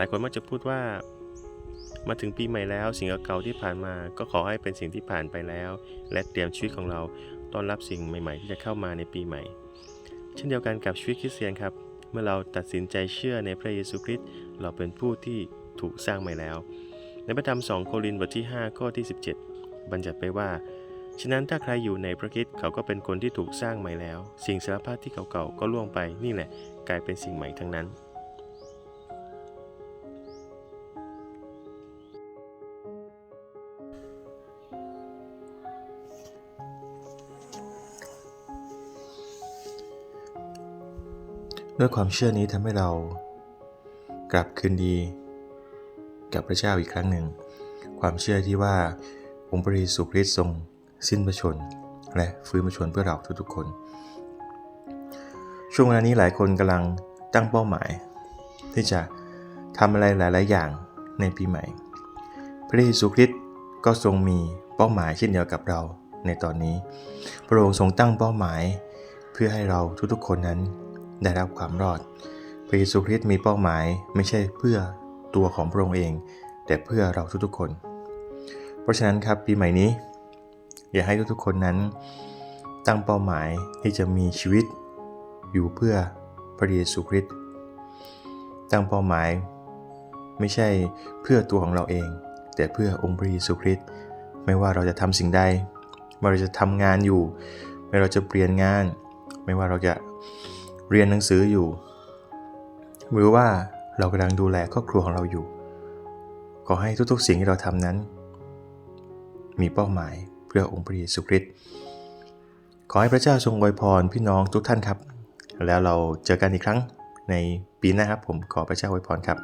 ลายคนมักจะพูดว่า มาถึงปีใหม่แล้ว สิ่งเก่าๆที่ผ่านมา ก็ขอให้เป็นสิ่งที่ผ่านไปแล้ว และเตรียมชีวิตของเราต้อนรับสิ่งใหม่ ๆ ที่จะเข้ามาในปีใหม่ เช่นเดียวกันกับชีวิตคริสเตียนครับ เมื่อเราตัดสินใจเชื่อในพระเยซูคริสต์เราเป็นผู้ที่ถูกสร้างใหม่แล้ว ในพระธรรม2โครินธ์บทที่ 5 ข้อที่ 17 บัญญัติไว้ว่าฉะนั้นถ้าใครอยู่ในพระคริสต์เขาก็เป็นคนที่ถูกสร้างใหม่แล้ว สิ่งสารพัดที่เก่าๆก็ล่วงไปนี่แหละ กลายเป็นสิ่งใหม่ทั้งนั้น ด้วยความเชื่อนี้ทำให้เรา กลับคืนดี กับพระเจ้าอีกครั้งหนึ่ง ความเชื่อที่ว่าองค์พระเยซูคริสต์ทรงสิ้นพระชน และฟื้นพระชนเพื่อเราทุกๆคน ช่วงเวลานี้หลายคนกำลังตั้งเป้าหมาย ที่จะทำอะไรหลาย ๆ อย่างในปีใหม่ พระเยซูคริสต์ก็ทรงมีเป้าหมายเช่นเดียวกับเราในตอนนี้ พระองค์ทรงตั้งเป้าหมายเพื่อให้เราทุกๆคนนั้น ได้รับความรอด พระเยซูคริสต์มีเป้าหมายไม่ใช่เพื่อตัวของพระองค์เอง แต่เพื่อเราทุกๆคน เพราะฉะนั้นครับปีใหม่นี้ อยากให้ทุกๆคนนั้น ตั้งเป้าหมายที่จะมีชีวิตอยู่เพื่อพระเยซูคริสต์ตั้งเป้าหมาย ไม่ใช่เพื่อตัวของเราเอง แต่เพื่อองค์พระเยซูคริสต์ไม่ว่าเราจะทำสิ่งใดไม่ว่าเราจะทำงานอยู่ ไม่ว่าเราจะเปลี่ยนงาน ไม่ว่าเราจะ เรียนหนังสืออยู่ หรือว่าเรากำลังดูแลครอบครัวของเราอยู่ ขอให้ทุกๆ สิ่งที่เราทำนั้น มีเป้าหมายเพื่อองค์พระเยซูคริสต์ขอให้พระเจ้าทรงอวยพรพี่น้องทุกท่านครับ แล้วเราเจอกันอีกครั้งในปีหน้าครับผมขอพระเจ้าอวยพรครับ